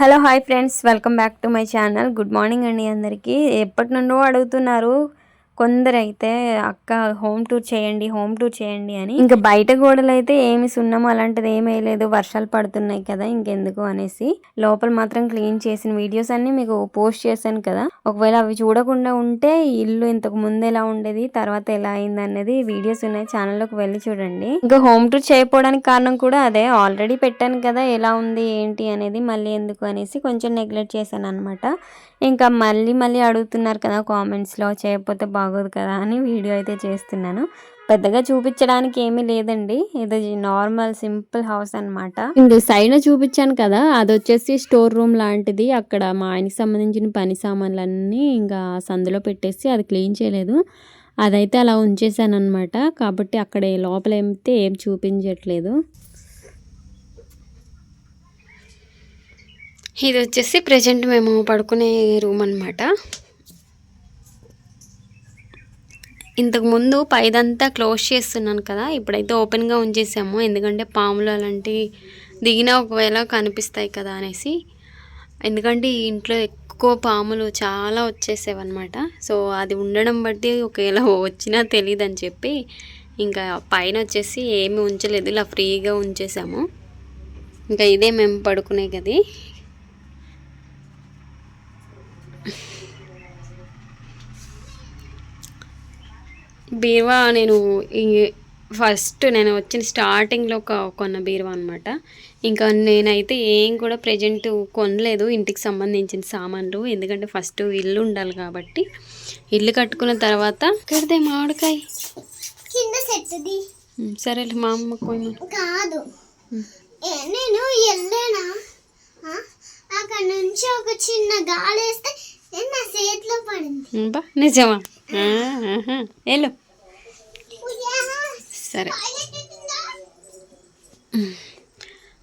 Hello hi friends. Welcome back to my channel. Good morning అండి అందరికీ. ఎప్పటి నుండో అడుగుతున్నారు కొందరైతే అక్క హోమ్ టూర్ చేయండి హోమ్ టూర్ చేయండి అని. ఇంకా బయట గోడలు అయితే ఏమి సున్నం అలాంటిది ఏమీ లేదు. వర్షాలు పడుతున్నాయి కదా ఇంకెందుకు అనేసి. లోపల మాత్రం క్లీన్ చేసిన వీడియోస్ అన్ని మీకు పోస్ట్ చేశాను కదా. ఒకవేళ అవి చూడకుండా ఉంటే ఇల్లు ఇంతకు ముందు ఎలా ఉండేది తర్వాత ఎలా అయింది అనేది వీడియోస్ ఉన్నాయి. ఛానల్లోకి వెళ్ళి చూడండి. ఇంకా హోమ్ టూర్ చేయకపోవడానికి కారణం కూడా అదే. ఆల్రెడీ పెట్టాను కదా ఎలా ఉంది ఏంటి అనేది మళ్ళీ ఎందుకు అనేసి కొంచెం నెగ్లెక్ట్ చేశాను అనమాట ఇంకా మళ్ళీ మళ్ళీ అడుగుతున్నారు కదా కామెంట్స్లో. చేయకపోతే బాగోదు కదా అని వీడియో అయితే చేస్తున్నాను. పెద్దగా చూపించడానికి ఏమీ లేదండి. ఇది నార్మల్ సింపుల్ హౌస్ అనమాట ఇంక సైడ్ చూపించాను కదా అది వచ్చేసి స్టోర్ రూమ్ లాంటిది. అక్కడ మా ఆయనకి సంబంధించిన పని సామాన్లన్నీ ఇంకా సందులో పెట్టేసి అది క్లీన్ చేయలేదు. అదైతే అలా ఉంచేసాను అనమాట కాబట్టి అక్కడ లోపల ఏమితే ఏం చూపించట్లేదు. ఇది వచ్చేసి ప్రజెంట్ మేము పడుకునే రూమ్ అనమాట ఇంతకుముందు పైదంతా క్లోజ్ చేస్తున్నాను కదా ఇప్పుడైతే ఓపెన్గా ఉంచేసాము. ఎందుకంటే పాములు అలాంటివి దిగినా ఒకవేళ కనిపిస్తాయి కదా అనేసి. ఎందుకంటే ఈ ఇంట్లో ఎక్కువ పాములు చాలా వచ్చేసేవన్నమాట. సో అది ఉండడం బట్టి ఒకవేళ వచ్చినా తెలియదు అని చెప్పి ఇంకా పైన వచ్చేసి ఏమి ఉంచలేదు. ఇలా ఫ్రీగా ఉంచేసాము. ఇంకా ఇదే మేము పడుకునే గది. బీరువా నేను ఫస్ట్ నేను వచ్చిన స్టార్టింగ్లో ఒక కొన్న బీరువా అనమాట ఇంకా నేనైతే ఏం కూడా ప్రజెంట్ కొనలేదు. ఇంటికి సంబంధించిన సామాన్లు. ఎందుకంటే ఫస్ట్ ఇల్లు ఉండాలి కాబట్టి. ఇల్లు కట్టుకున్న తర్వాత కడితే మామిడికాయ. సరేలే మా అమ్మ పోయి కాదు. నేను వెళ్ళానా? అక్కడ నుంచి ఒక చిన్న గాలి వేస్తే బా నిజమా. వెళ్ళు. సరే.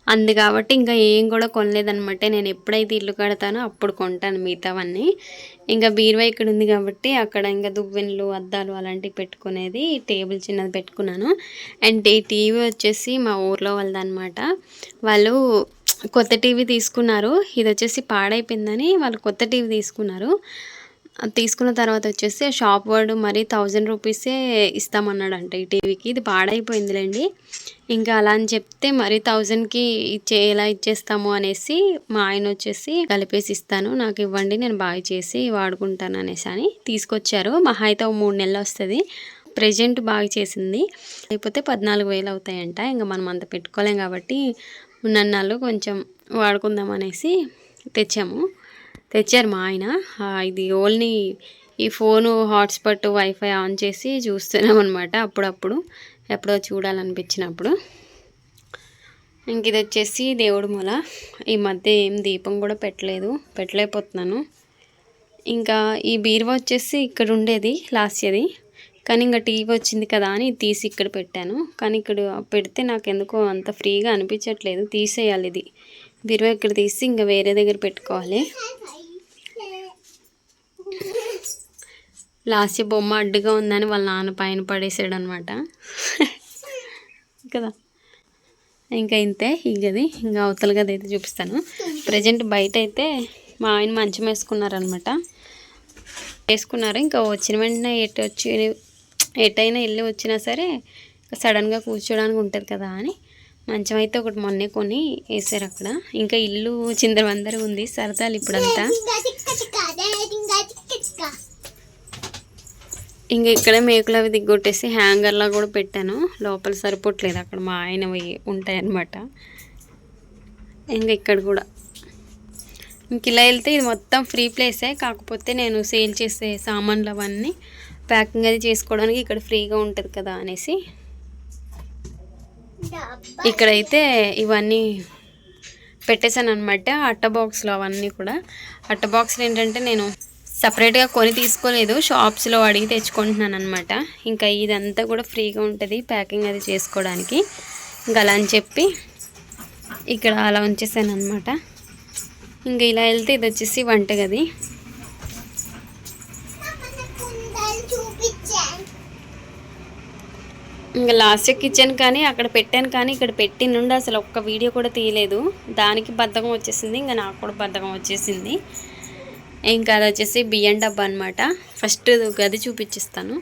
అందు కాబట్టి ఇంకా ఏం కూడా కొనలేదనమాట నేను ఎప్పుడైతే ఇల్లు కడతానో అప్పుడు కొంటాను మిగతావన్నీ. ఇంకా బీరువా ఇక్కడ ఉంది కాబట్టి అక్కడ ఇంకా దువ్వెనలు అద్దాలు అలాంటివి పెట్టుకునేది టేబుల్ చిన్నది పెట్టుకున్నాను. అండ్ ఈ టీవీ వచ్చేసి మా ఊర్లో వాళ్ళదన్నమాట. వాళ్ళు కొత్త టీవీ తీసుకున్నారు. ఇది వచ్చేసి పాడైపోయిందని వాళ్ళు కొత్త టీవీ తీసుకున్నారు. తీసుకున్న తర్వాత వచ్చేసి షాప్ వాడు మరి థౌజండ్ రూపీసే ఇస్తామన్నాడంట ఈ టీవీకి. ఇది పాడైపోయిందిలేండి. ఇంకా అలా అని చెప్తే మరి థౌజండ్కి ఇచ్చే ఎలా ఇచ్చేస్తాము అనేసి మా ఆయన వచ్చేసి కలిపేసి ఇస్తాను నాకు ఇవ్వండి నేను బాగా చేసి వాడుకుంటాను అనేసి అని తీసుకొచ్చారు. మహా అయితే మూడు నెలలు వస్తుంది. ప్రజెంట్ బాగా చేసింది. లేకపోతే పద్నాలుగు వేలు అవుతాయంట. ఇంకా మనం అంత పెట్టుకోలేం కాబట్టి ఉన్నన్నాళ్ళు కొంచెం వాడుకుందాం అనేసి తెచ్చాము. తెచ్చారు మా ఆయన. ఇది ఓన్లీ ఈ ఫోను హాట్స్పాట్ వైఫై ఆన్ చేసి చూస్తున్నాం అనమాట అప్పుడప్పుడు. ఎప్పుడో చూడాలనిపించినప్పుడు. ఇంక ఇది వచ్చేసి దేవుడు మూల. ఈ మధ్య ఏం దీపం కూడా పెట్టలేదు. పెట్టలేకపోతున్నాను. ఇంకా ఈ బీరువా వచ్చేసి ఇక్కడ ఉండేది లాస్ట్ ఇయర్ది కానీ ఇంకా టీవీ వచ్చింది కదా అని తీసి ఇక్కడ పెట్టాను. కానీ ఇక్కడ పెడితే నాకు ఎందుకో అంత ఫ్రీగా అనిపించట్లేదు. తీసేయాలి ఇది. బీరువా ఇక్కడ తీసి ఇంకా వేరే దగ్గర పెట్టుకోవాలి. లాస్ట్ బొమ్మ అడ్డుగా ఉందని వాళ్ళ నాన్న పైన పడేసాడు అనమాట కదా? ఇంకా ఇంతే. ఈ గది ఇంకా అవతల గది అయితే చూపిస్తాను. ప్రజెంట్ బయట అయితే మా ఆయన మంచం వేసుకున్నారనమాట వేసుకున్నారు. ఇంకా వచ్చిన వెంటనే ఎటు వచ్చి ఎటైనా వెళ్ళి వచ్చినా సరే సడన్గా కూర్చోడానికి ఉంటుంది కదా అని మంచం అయితే ఒకటి మొన్నే కొని వేసారు అక్కడ. ఇంకా ఇల్లు చిందరవందర ఉంది. సరదాలు ఇప్పుడంతా. ఇంకా ఇంకా ఇంకా ఇక్కడే మేకులు అవి దిగ్గొట్టేసి హ్యాంగర్లా కూడా పెట్టాను. లోపల సరిపోవట్లేదు అక్కడ మా ఆయనవి ఉంటాయన్నమాట. ఇంకా ఇక్కడ కూడా. ఇంక ఇలా వెళ్తే ఇది మొత్తం ఫ్రీ ప్లేసే. కాకపోతే నేను సేల్ చేసే సామాన్లు అవన్నీ ప్యాకింగ్ అది చేసుకోవడానికి ఇక్కడ ఫ్రీగా ఉంటుంది కదా అనేసి. ఇక్కడైతే ఇవన్నీ పెట్టేశాను అనమాట అట్ట బాక్స్లో అవన్నీ కూడా. అట్ట బాక్స్లు ఏంటంటే నేను సపరేట్గా కొని తీసుకోలేదు షాప్స్లో అడిగి తెచ్చుకుంటున్నాను అనమాట ఇంకా ఇదంతా కూడా ఫ్రీగా ఉంటుంది ప్యాకింగ్ అది చేసుకోవడానికి. ఇంకా అలా అని చెప్పి ఇక్కడ అలా ఉంచేసాను అనమాట ఇంకా ఇలా వెళ్తే ఇది వచ్చేసి వంటగది. ఇంకా లాస్ట్ కిచెన్ కానీ అక్కడ పెట్టాను కానీ ఇక్కడ పెట్టి నుండి అసలు ఒక్క వీడియో కూడా తీయలేదు. దానికి బద్ధకం వచ్చేసింది ఇంకా నాకు కూడా బద్ధకం వచ్చేసింది. ఇంకా అది వచ్చేసి బియ్యం డబ్బా అనమాట ఫస్ట్ గది చూపించిస్తాను.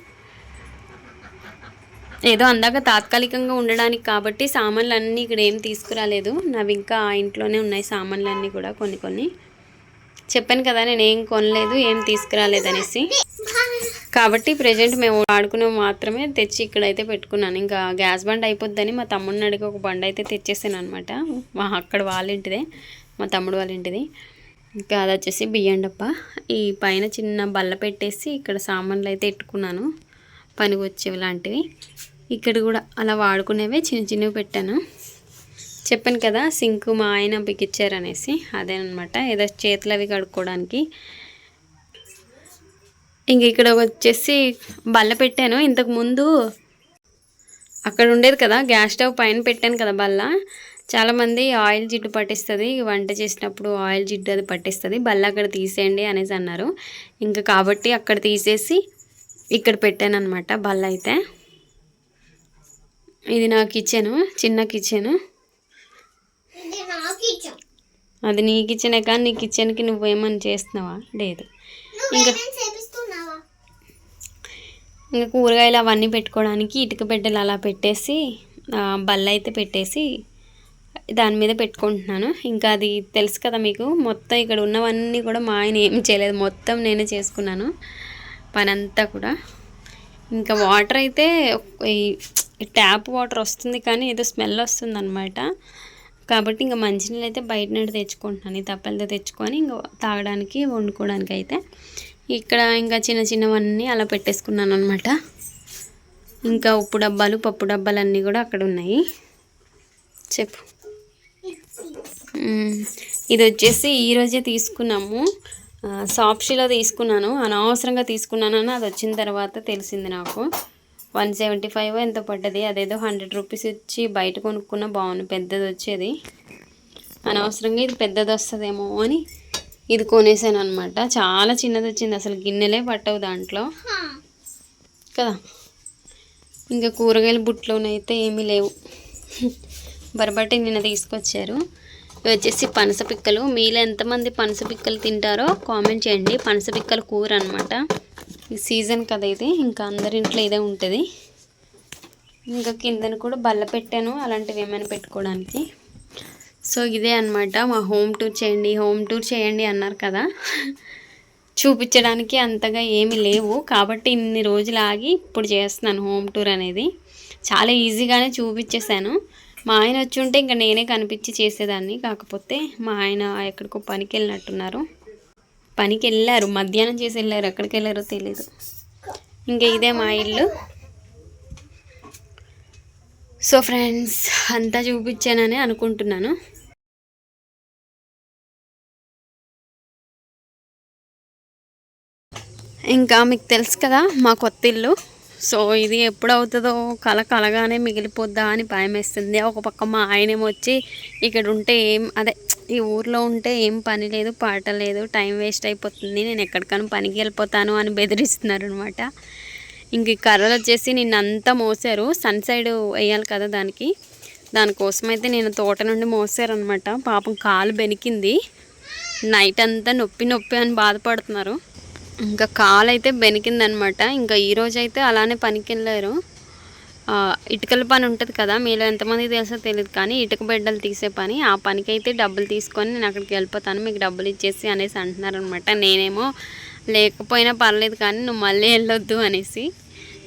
ఏదో అందాక తాత్కాలికంగా ఉండడానికి కాబట్టి సామాన్లు అన్నీ ఇక్కడ ఏం తీసుకురాలేదు. నావి ఇంకా ఆ ఇంట్లోనే ఉన్నాయి సామాన్లు అన్నీ కూడా కొన్ని కొన్ని. చెప్పాను కదా నేను ఏం కొనలేదు ఏం తీసుకురాలేదు అనేసి. కాబట్టి ప్రజెంట్ మేము వాడుకునేవి మాత్రమే తెచ్చి ఇక్కడైతే పెట్టుకున్నాను. ఇంకా గ్యాస్ బండ్ అయిపోద్దని మా తమ్ముడిని అడిగి ఒక బండ్ అయితే తెచ్చేసాను అనమాట మా అక్కడ వాళ్ళ ఇంటిదే మా తమ్ముడు వాళ్ళ ఇంటిది. ఇంకా అది వచ్చేసి బియ్యం డబ్బా ఈ పైన చిన్న బల్ల పెట్టేసి ఇక్కడ సామాన్లు అయితే పెట్టుకున్నాను. పనికి వచ్చేవి లాంటివి. ఇక్కడ కూడా అలా వాడుకునేవే చిన్న చిన్నవి పెట్టాను. చెప్పాను కదా సింక్ మా ఆయన బిగిచ్చారు అనేసి అదేనమాట ఏదో చేతులు అవి కడుక్కోవడానికి. ఇంక ఇక్కడ వచ్చేసి బల్ల పెట్టాను. ఇంతకు ముందు అక్కడ ఉండేది కదా గ్యాస్ స్టవ్ పైన పెట్టాను కదా బల్ల. చాలామంది ఆయిల్ జిడ్డు పట్టిస్తుంది వంట చేసినప్పుడు ఆయిల్ జిడ్డు అది పట్టిస్తుంది బల్ల అక్కడ తీసేయండి అనేసి అన్నారు. ఇంకా కాబట్టి అక్కడ తీసేసి ఇక్కడ పెట్టాను అనమాట బల్ల అయితే. ఇది నా కిచెను చిన్న కిచెను అది నీ కిచెనే కానీ నీ కిచెన్కి నువ్వేమని చేస్తున్నావా? లేదు. చేపిస్తున్నావా ఇంకా కూరగాయలు అవన్నీ పెట్టుకోవడానికి ఇటుక బిడ్డలు అలా పెట్టేసి బల్ల అయితే పెట్టేసి దాని మీద పెట్టుకుంటున్నాను. ఇంకా అది తెలుసు కదా మీకు మొత్తం ఇక్కడ ఉన్నవన్నీ కూడా మా ఆయన ఏం చేయలేదు. మొత్తం నేనే చేసుకున్నాను పనంతా కూడా. ఇంకా వాటర్ అయితే ఈ ట్యాప్ వాటర్ వస్తుంది కానీ ఏదో స్మెల్ వస్తుంది అనమాట కాబట్టి ఇంకా మంచినీళ్ళు అయితే బయట నుండి తెచ్చుకుంటున్నాను. ఈ తప్పలతో తెచ్చుకొని ఇంకా తాగడానికి వండుకోవడానికి అయితే ఇక్కడ ఇంకా చిన్న చిన్నవన్నీ అలా పెట్టేసుకున్నాను అనమాట ఇంకా ఉప్పు డబ్బాలు పప్పు డబ్బాలు అన్నీ కూడా అక్కడ ఉన్నాయి. చెప్పు. ఇది వచ్చేసి ఈరోజే తీసుకున్నాము. సాప్షీలో తీసుకున్నాను. అనవసరంగా తీసుకున్నానని అది వచ్చిన తర్వాత తెలిసింది నాకు. వన్ సెవెంటీ ఫైవ్ ఎంత పడ్డది. అదేదో హండ్రెడ్ రూపీస్ ఇచ్చి బయట కొనుక్కున్న బాగుంది. పెద్దది వచ్చేది. అనవసరంగా ఇది పెద్దది వస్తుందేమో అని ఇది కొనేసాను అనమాట చాలా చిన్నది వచ్చింది. అసలు గిన్నెలే పట్టవు దాంట్లో. కదా? ఇంకా కూరగాయల బుట్టలోనైతే ఏమీ లేవు. బరబట్టి నిన్న తీసుకొచ్చారు. ఇవి వచ్చేసి పనస పిక్కలు. మీలో ఎంతమంది పనస పిక్కలు తింటారో కామెంట్ చేయండి. పనస పిక్కల కూర అనమాట ఈ సీజన్ కదా ఇది. ఇంకా అందరి ఇంట్లో ఇదే ఉంటుంది. ఇంకా కిందన కూడా బల్ల పెట్టాను. అలాంటివి ఏమైనా పెట్టుకోవడానికి. సో ఇదే అన్నమాట మా హోమ్ టూర్ చేయండి హోమ్ టూర్ చేయండి అన్నారు కదా. చూపించడానికి అంతగా ఏమీ లేవు. కాబట్టి ఇన్ని రోజులు ఆగి ఇప్పుడు చేస్తున్నాను హోమ్ టూర్ అనేది. చాలా ఈజీగానే చూపించేశాను. మా ఆయన వచ్చి ఉంటే ఇంకా నేనే కనిపించి చేసేదాన్ని. కాకపోతే మా ఆయన ఎక్కడికో పనికి వెళ్ళినట్టున్నారు. పనికి వెళ్ళారు. మధ్యాహ్నం చేసి వెళ్ళారు. ఎక్కడికి వెళ్ళారో తెలీదు. ఇంకా ఇదే మా ఇల్లు. సో ఫ్రెండ్స్ అంతా చూపించానని అనుకుంటున్నాను. ఇంకా మీకు తెలుసు కదా మా కొత్త ఇల్లు. సో ఇది ఎప్పుడు అవుతుందో కల కలగానే మిగిలిపోద్దా అని భయం వేస్తుంది ఒక పక్క మా ఆయనేమో వచ్చి ఇక్కడ ఉంటే ఏం అదే ఈ ఊర్లో ఉంటే ఏం పని లేదు పాట లేదు టైం వేస్ట్ అయిపోతుంది నేను ఎక్కడికైనా పనికి వెళ్ళిపోతాను అని బెదిరిస్తున్నారు అనమాట ఇంక ఈ కర్రలు వచ్చేసి నిన్నంతా మోసారు. సన్ సైడ్ వేయాలి కదా దానికి. దానికోసం అయితే నేను తోట నుండి మోసారనమాట పాపం కాలు బెనికింది. నైట్ అంతా నొప్పి నొప్పి అని బాధపడుతున్నారు. ఇంకా కాలు అయితే బెనికిందనమాట. ఇంకా ఈరోజు అయితే అలానే పనికి వెళ్ళారు ఇటుకల పని ఉంటుంది కదా మీలో ఎంతమంది తెలుసో తెలియదు కానీ ఇటుక బిడ్డలు తీసే పని ఆ పనికి అయితే డబ్బులు తీసుకొని నేను అక్కడికి వెళ్ళిపోతాను మీకు డబ్బులు ఇచ్చేసి అనేసి అంటున్నారనమాట. నేనేమో లేకపోయినా పర్లేదు కానీ నువ్వు మళ్ళీ వెళ్ళొద్దు అనేసి.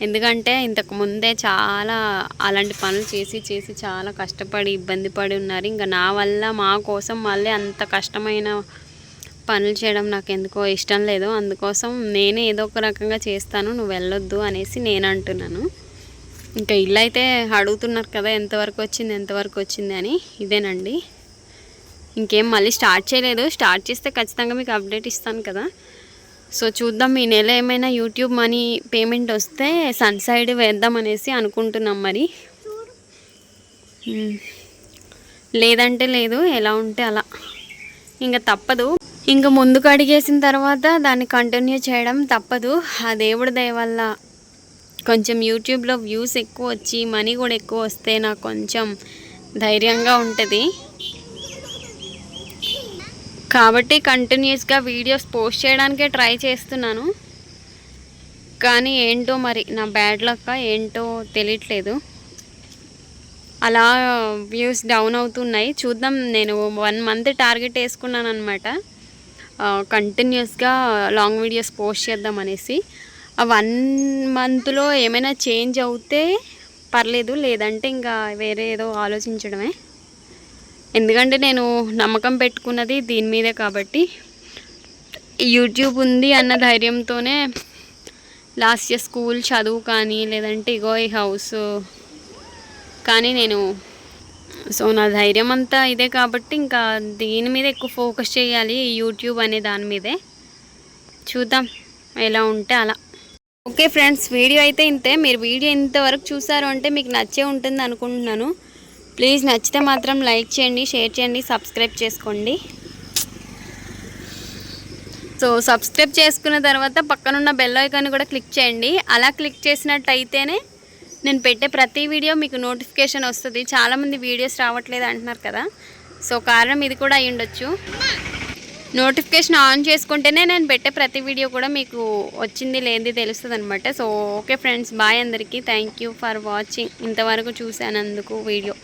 ఎందుకంటే ఇంతకు ముందే చాలా అలాంటి పనులు చేసి చేసి చాలా కష్టపడి ఇబ్బంది పడి ఉన్నారు. ఇంకా నా వల్ల మా కోసం మళ్ళీ అంత కష్టమైన పనులు చేయడం నాకు ఎందుకో ఇష్టం లేదు. అందుకోసం నేనే ఏదో ఒక రకంగా చేస్తాను నువ్వు వెళ్ళొద్దు అనేసి నేను అంటున్నాను ఇంకా ఇల్లు అయితే అడుగుతున్నారు కదా ఎంతవరకు వచ్చింది ఎంతవరకు వచ్చింది అని. ఇదేనండి. ఇంకేం మళ్ళీ స్టార్ట్ చేయలేదు. స్టార్ట్ చేస్తే ఖచ్చితంగా మీకు అప్డేట్ ఇస్తాను కదా. సో చూద్దాం ఈ నెల ఏమైనా యూట్యూబ్ మనీ పేమెంట్ వస్తే సన్ సైడ్ వేద్దాం అనేసి అనుకుంటున్నాం మరి. లేదంటే లేదు ఎలా ఉంటే అలా. ఇంకా తప్పదు. ఇంకా ముందుకు అడిగేసిన తర్వాత దాన్ని కంటిన్యూ చేయడం తప్పదు. ఆ దేవుడి దయ వల్ల. కొంచెం యూట్యూబ్లో వ్యూస్ ఎక్కువ వచ్చి మనీ కూడా ఎక్కువ వస్తే నాకు కొంచెం ధైర్యంగా ఉంటుంది. కాబట్టి కంటిన్యూస్గా వీడియోస్ పోస్ట్ చేయడానికే ట్రై చేస్తున్నాను. కానీ ఏంటో మరి నా బ్యాడ్ లక్క ఏంటో తెలియట్లేదు. అలా వ్యూస్ డౌన్ అవుతున్నాయి. చూద్దాం నేను వన్ మంత్ టార్గెట్ వేసుకున్నాను అనమాట కంటిన్యూస్గా లాంగ్ వీడియోస్ పోస్ట్ చేద్దాం అనేసి. వన్ మంత్లో ఏమైనా చేంజ్ అవుతే పర్లేదు లేదంటే ఇంకా వేరే ఏదో ఆలోచించడమే. ఎందుకంటే నేను నమ్మకం పెట్టుకున్నది దీని మీదే కాబట్టి. యూట్యూబ్ ఉంది అన్న ధైర్యంతోనే లాస్ట్ ఇయర్ స్కూల్ చదువు కానీ లేదంటే ఇగో ఈ హౌస్ కానీ నేను సో నా ధైర్యం అంతా ఇదే కాబట్టి ఇంకా దీని మీద ఎక్కువ ఫోకస్ చేయాలి యూట్యూబ్ అనే దాని మీదే. చూద్దాం ఎలా ఉంటే అలా. ఓకే ఫ్రెండ్స్ వీడియో అయితే ఇంతే. మీరు వీడియో ఇంతవరకు చూసారు అంటే మీకు నచ్చే ఉంటుంది అనుకుంటున్నాను. ప్లీజ్ నచ్చితే మాత్రం లైక్ చేయండి షేర్ చేయండి సబ్స్క్రైబ్ చేసుకోండి. సో సబ్స్క్రైబ్ చేసుకున్న తర్వాత పక్కనున్న బెల్ ఐకాన్ కూడా క్లిక్ చేయండి. అలా క్లిక్ చేసినట్టయితేనే నేను పెట్టే ప్రతి వీడియో మీకు నోటిఫికేషన్ వస్తుంది. చాలామంది వీడియోస్ రావట్లేదు అంటున్నారు కదా. సో కారణం ఇది కూడా అయి ఉండొచ్చు. నోటిఫికేషన్ ఆన్ చేసుకుంటేనే నేను పెట్టే ప్రతి వీడియో కూడా మీకు వచ్చింది లేనిది తెలుస్తుంది అనమాట సో ఓకే ఫ్రెండ్స్ బాయ్ అందరికీ. Thank you for watching. ఇంతవరకు చూసానందుకు వీడియో.